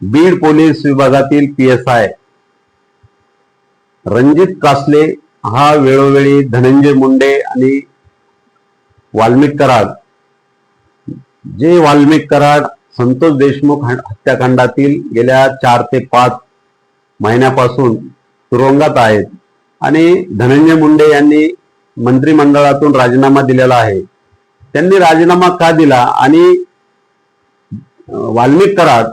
Beed police विभागातील P S I Ranjit Kasale हा वेळोवेळी धनंजय मुंडे आणि वाल्मिक कराड. जे वाल्मिक कराड संतोष देशमुख हत्याकांडातील गेल्या चार ते पाच महिन्यापासून तुरुंगात आहेत आणि धनंजय मुंडे यांनी मंत्रिमंडळातून राजीनामा दिलेला आहे. त्यांनी राजीनामा का दिला आणि वाल्मिक कराड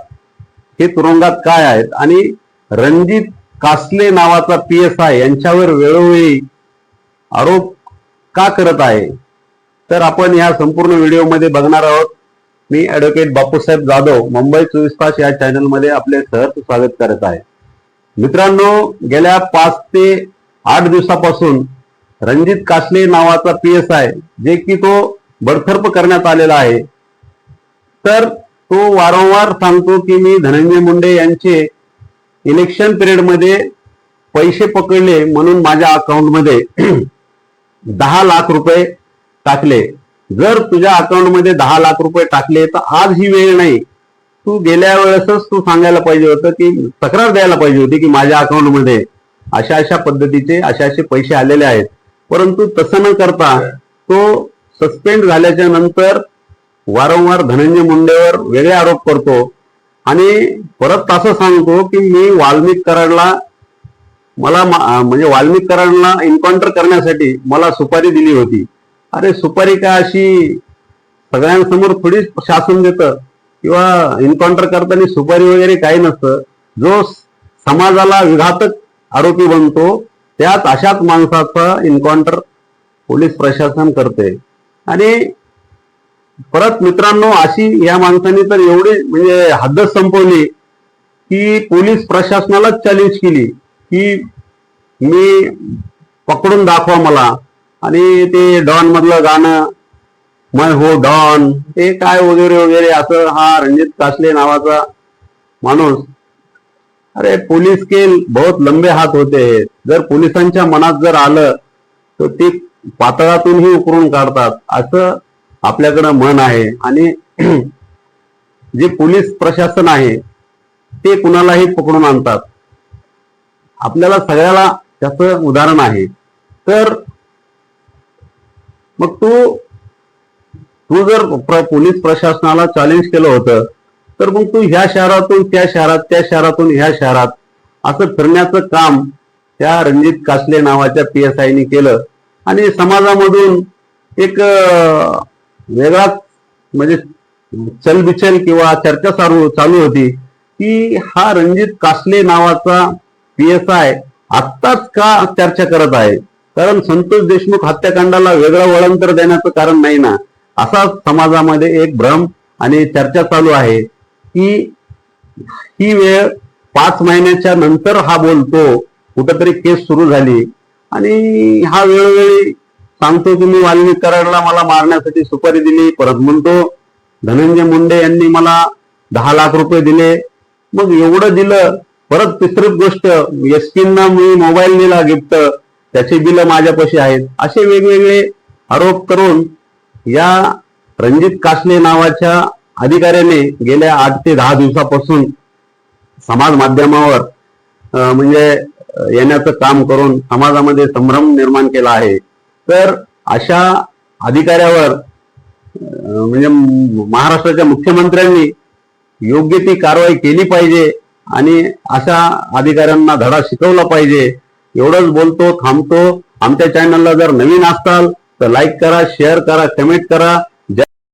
हे तुरुंगात काय आहेत? आणि रणजित कासले नावाचा पी एस आय यांच्यावर वेळोवेळी आरोप का करत आहे? तर आपण या संपूर्ण व्हिडिओमध्ये बघणार आहोत. मी ऍडव्होकेट बापूसाहेब जाधव मुंबई चोवीस तास या चॅनलमध्ये आपले सहर्ष स्वागत करत आहे. मित्रांनो गेल्या पाच ते आठ दिवसापासून रणजित कासले नावाचा पी एस आय जे की तो बडतर्फ करण्यात आलेला आहे. तर तो वारंवार सांगतो की मी धनंजय मुंडे यांचे इलेक्शन पिरियडमध्ये पैसे पकडले म्हणून माझ्या अकाउंटमध्ये दहा लाख रुपये टाकले. जर तुझ्या अकाउंटमध्ये दहा लाख रुपये टाकले तर आज ही वेळ नाही. तू गेल्या वेळेसच तू सांगायला पाहिजे होतं की तक्रार द्यायला पाहिजे होती की माझ्या अकाउंटमध्ये अशा अशा पद्धतीचे अशा असे पैसे आलेले आहेत. परंतु तसं न करता तो सस्पेंड झाल्याच्यानंतर वारंवार धनंजय मुंडेवर वेगळे आरोप करतो. आणि परत असं सांगतो की मी वाल्मिक कराडला मला म्हणजे वाल्मिक कराडला एन्काउंटर करण्यासाठी मला सुपारी दिली होती. अरे सुपारी का अशी सगळ्यांसमोर थोडीच शासन देतं? किंवा एन्काउंटर करताना सुपारी वगैरे काही नसतं. जो समाजाला विघातक आरोपी बनतो त्याच अशाच माणसाचा एन्काउंटर पोलीस प्रशासन करते आणि परत मित्रांनो अशी या माणसाने तर एवढी म्हणजे हद्दच संपवली की पोलीस प्रशासनालाच चॅलेंज केली की मी पकडून दाखवा मला. आणि ते डॉन मधलं गाणं मै हो डॉन ते काय वगैरे वगैरे असं हा रणजित कासले नावाचा माणूस. अरे पोलीस के बहुत लंबे हात होते. जर पोलिसांच्या मनात जर आलं तर ते पातळातूनही उकरून काढतात. असं आपल्याकडं मन आहे आणि जे पोलीस प्रशासन आहे ते कुणालाही पकडून आणतात. आपल्याला सगळ्याला त्याचं उदाहरण आहे. तर मग तू तू जर प्र- पोलीस प्रशासनाला चॅलेंज केलं होतं तर मग तू ह्या शहरातून त्या शहरात त्या शहरातून ह्या शहरात असं फिरण्याचं काम त्या रणजित कासले नावाच्या पी एस आयनी केलं. आणि समाजामधून एक वेगळाच म्हणजे चलबिचल किंवा चर्चा चालू चालू होती. की हा रणजित कासले नावाचा पी एस आय आत्ताच का चर्चा करत आहे? कारण संतोष देशमुख हत्याकांडाला वेगळं वळण तर देण्याचं कारण नाही ना? असा समाजामध्ये एक भ्रम आणि चर्चा चालू आहे. की ही वेळ पाच महिन्याच्या नंतर हा बोलतो. कुठंतरी केस सुरू झाली. आणि हा वेळोवेळी सांगतो की मी वाल्मिक कराडला मला मारण्यासाठी सुपारी दिली परत म्हणतो धनंजय मुंडे यांनी मला दहा लाख रुपये दिले. मग एवढं दिलं परत तिसरीच गोष्ट एसपींना मी मोबाईल दिला गिफ्ट त्याचे बिल माझ्यापाशी आहेत. असे वेगवेगळे आरोप करून या रणजित कासले नावाच्या अधिकाऱ्याने गेल्या आठ ते दहा दिवसापासून समाज माध्यमावर म्हणजे येण्याचं काम करून समाजामध्ये संभ्रम निर्माण केला आहे. तर अशा अधिकाऱ्यावर म्हणजे महाराष्ट्राच्या मुख्यमंत्र्यांनी योग्य ती कारवाई केली पाहिजे आणि अशा अधिकाऱ्यांना धडा शिकवला पाहिजे. एवढंच बोलतो थांबतो. आमच्या चॅनलला जर नवीन असताल तर लाईक करा शेअर करा कमेंट करा.